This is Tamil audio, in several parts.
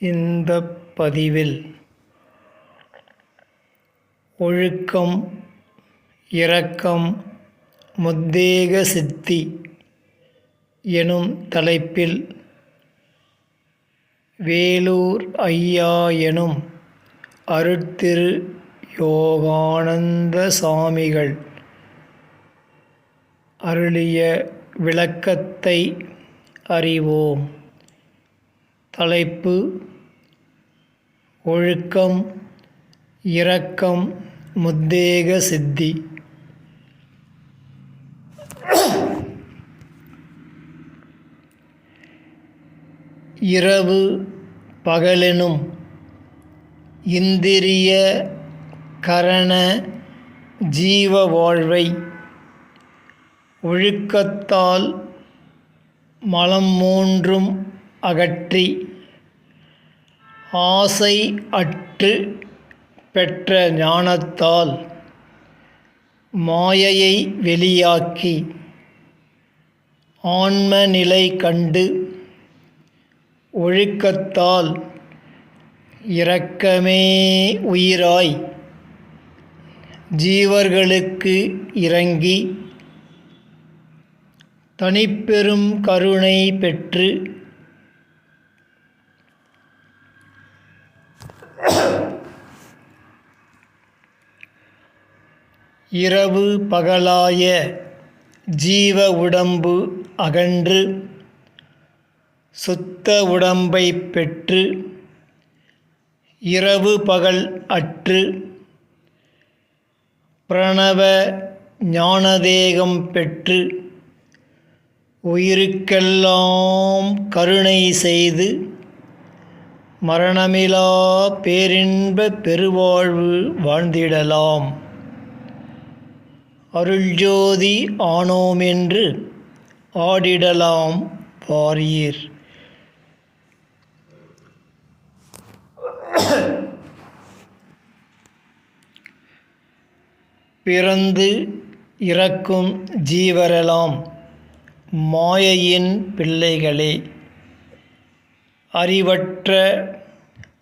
இந்த பதிவில் ஒழுக்கம் இரக்கம் முத்தேக சித்தி எனும் தலைப்பில் வேலூர் ஐயா எனும் அருட்திரு யோகானந்த சாமிகள் அருளிய விளக்கத்தை அறிவோம். தலைப்பு ஒழுக்கம் இரக்கம் முத்தேக சித்தி. இரவு பகலெனும் இந்திரிய கரண ஜீவ வாழ்வை ஒழுக்கத்தால் மலம் மூன்றும் அகற்றி ஆசை அற்று பெற்ற ஞானத்தால் மாயையை வெளியாக்கி ஆன்ம நிலை கண்டு ஒழுக்கத்தால் இரக்கமே உயிராய் ஜீவர்களுக்கு இறங்கி தனிப்பெரும் கருணை பெற்று இரவு பகலாய ஜீவ உடம்பு அகன்று சுத்த உடம்பை பெற்று இரவு பகல் அற்று பிரணவ ஞானதேகம் பெற்று உயிருக்கெல்லாம் கருணை செய்து மரணமிலா பேரின்ப பெருவாழ்வு வாழ்ந்திடலாம். அருள்ஜோதி ஆனோமென்று ஆடிடலாம் வாரீர் பிறந்து இறக்கும் ஜீவரெல்லாம் மாயையின் பிள்ளைகளே அறிவற்ற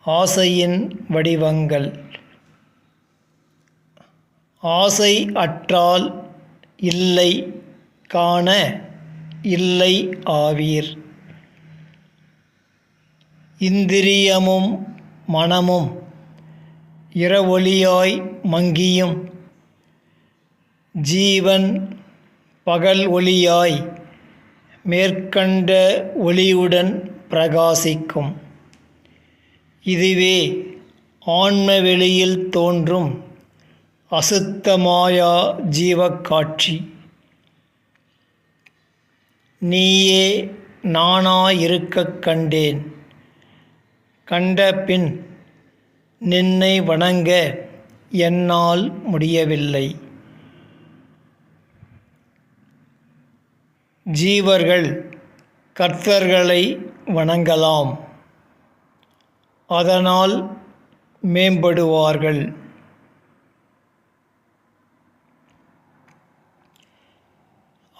ஆசையின் வடிவங்கள். ஆசை அற்றால் இல்லை காண இல்லை ஆவீர். இந்திரியமும் மனமும் இரவொளியாய் மங்கியும். ஜீவன் பகல் ஒளியாய் மேற்கண்ட ஒளியுடன் பிரகாசிக்கும். இதுவே ஆன்ம வெளியில் தோன்றும் அசுத்தமாயா ஜீவக்காட்சி. நீயே நானாயிருக்கக் கண்டேன். கண்ட பின் நின்னை வணங்க என்னால் முடியவில்லை. ஜீவர்கள் கர்த்தர்களை வணங்கலாம். அதனால் மேம்படுவார்கள்.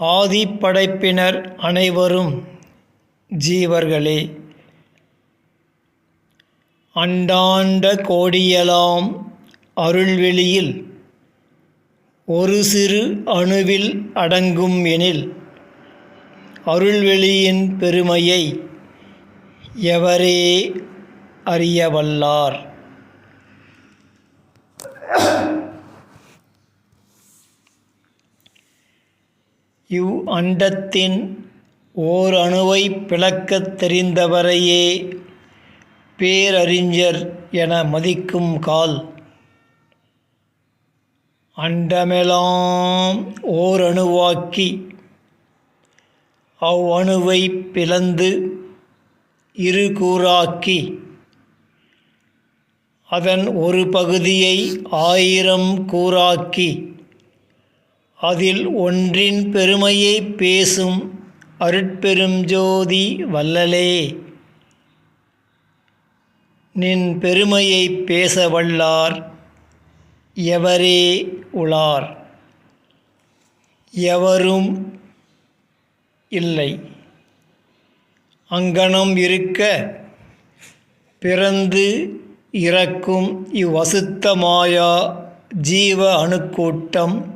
ஆதிப்படைப்பினர் அனைவரும் ஜீவர்களே அண்டாண்ட கோடியலாம் அருள்வெளியில் ஒரு சிறு அணுவில் அடங்கும் எனில் அருள்வெளியின் பெருமையை எவரே அறியவல்லார்? இவ் அண்டத்தின் ஓர் அணுவை பிளக்கத் தெரிந்தவரையே பேரறிஞர் என மதிக்கும் கால். அண்டமெலாம் ஓர் அணுவாக்கி அவ்வணுவை பிளந்து இரு கூறாக்கி அதன் ஒரு பகுதியை ஆயிரம் கூறாக்கி அதில் ஒன்றின் பெருமையை பேசும் அருட்பெருஞ்சோதி வல்லலே நின் பெருமையை பேச வல்லார் எவரே உளார். எவரும் இல்லை. அங்கனம் இருக்க பிறந்து இறக்கும் இவ்வசுத்த மாயா ஜீவ அணுக்கூட்டம்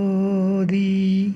the